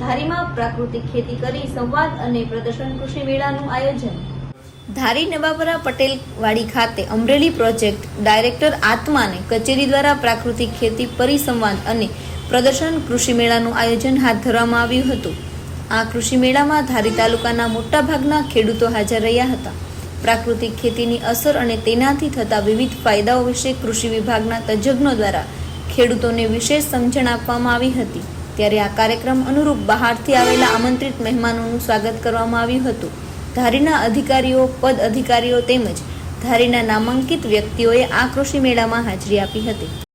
ધારીમાં પ્રાકૃતિક ખેતી કરી સંવાદ અને પ્રદર્શન કૃષિ મેળાનું આયોજન. ધારી નવાપરા પટેલ વાડી ખાતે અમરેલી પ્રોજેક્ટ ડાયરેક્ટર આત્માને કચેરી દ્વારા પ્રાકૃતિક ખેતી પરિસંવાદ અને પ્રદર્શન કૃષિ મેળાનું આયોજન હાથ ધરવામાં આવ્યું હતું. આ કૃષિ મેળામાં ધારી તાલુકાના મોટાભાગના ખેડૂતો હાજર રહ્યા હતા. પ્રાકૃતિક ખેતીની અસર અને તેનાથી થતા વિવિધ ફાયદાઓ વિશે કૃષિ વિભાગના તજજ્ઞો દ્વારા ખેડૂતોને વિશેષ સમજણ આપવામાં આવી હતી. ત્યારે આ કાર્યક્રમ અનુરૂપ બહારથી આવેલા આમંત્રિત મહેમાનોનું સ્વાગત કરવામાં આવ્યું હતું. ધારીના અધિકારીઓ, પદ અધિકારીઓ તેમજ ધારીના નામાંકિત વ્યક્તિઓએ આ કૃષિ મેળામાં હાજરી આપી હતી.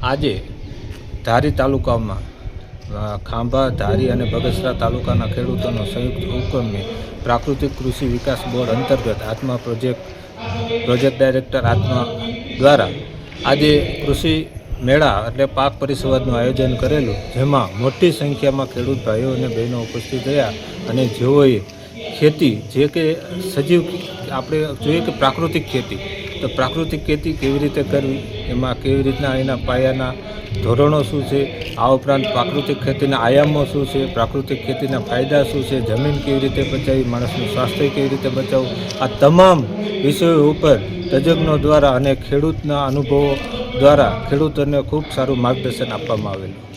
આજે ધારી તાલુકામાં ખાંભા, ધારી અને બગસરા તાલુકાના ખેડૂતોનો સંયુક્ત ઉપક્રમે પ્રાકૃતિક કૃષિ વિકાસ બોર્ડ અંતર્ગત આત્મા પ્રોજેક્ટ પ્રોજેક્ટ ડાયરેક્ટર આત્મા દ્વારા આજે કૃષિ મેળા એટલે પાક પરિસંવાદનું આયોજન કરેલું, જેમાં મોટી સંખ્યામાં ખેડૂત ભાઈઓ અને બહેનો ઉપસ્થિત રહ્યા અને જેઓએ ખેતી જે કે સજીવ, આપણે જોઈએ કે પ્રાકૃતિક ખેતી તો પ્રાકૃતિક ખેતી કેવી રીતે કરવી? એમાં કેવી રીતના એના પાયાના ધોરણો શું છે? આ ઉપરાંત પ્રાકૃતિક ખેતીના આયામો શું છે? પ્રાકૃતિક ખેતીના ફાયદા શું છે? જમીન કેવી રીતે બચાવી? માણસનું સ્વાસ્થ્ય કેવી રીતે બચાવવું? આ તમામ વિષયો ઉપર તજજ્ઞો દ્વારા અને ખેડૂતના અનુભવો દ્વારા ખેડૂતોને ખૂબ સારું માર્ગદર્શન આપવામાં આવેલું.